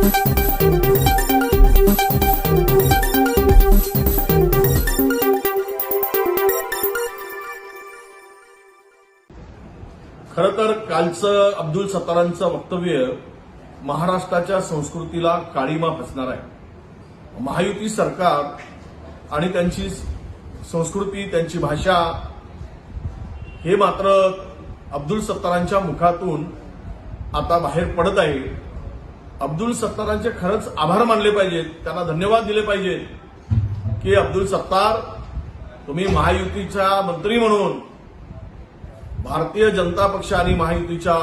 खरं तर कालचं अब्दुल सत्तारांचं वक्तव्य महाराष्ट्राच्या संस्कृतीला काळीमा फसणार आहे. महायुती सरकार आणि त्यांची संस्कृती त्यांची भाषा हे मात्र अब्दुल सत्तारांच्या मुखातून आता बाहेर पडत आहे. अब्दुल सत्तारांचे खरंच आभार मानले पाहिजेत. त्यांना धन्यवाद दिले पाहिजेत की अब्दुल सत्तार तुम्ही महायुतीच्या मंत्री म्हणून भारतीय जनता पक्ष आणि महायुतीच्या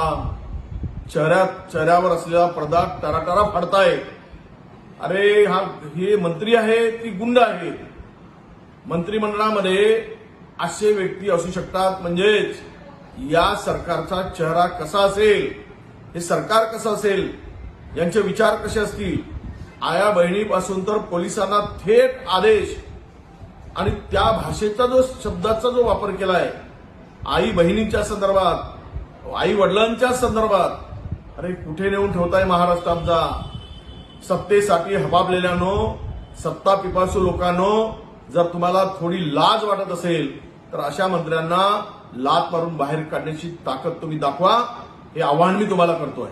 चेहऱ्यात चेहऱ्यावर असलेला पडदा टराटरा फाडताय. अरे हा हे मंत्री आहे ती गुंड आहे. मंत्रिमंडळामध्ये असे व्यक्ती असू शकतात. म्हणजेच या सरकारचा चेहरा कसा असेल हे सरकार कसं असेल यांचे विचार कसे असतील? आया बहिणीपासून तर पोलिसांना थेट आदेश. आणि त्या भाषेचा जो शब्दाचा जो वापर केलाय आई बहिणींच्या संदर्भात आई वडिलांच्या संदर्भात अरे कुठे नेऊन ठेवताय महाराष्ट्र आमचा सत्तेसाठी हबाबलेल्यानो सत्ता पिपासू लोकांनो जर तुम्हाला थोडी लाज वाटत असेल तर अशा मंत्र्यांना लात मारून बाहेर काढण्याची ताकद तुम्ही दाखवा. हे आव्हान मी तुम्हाला करतोय.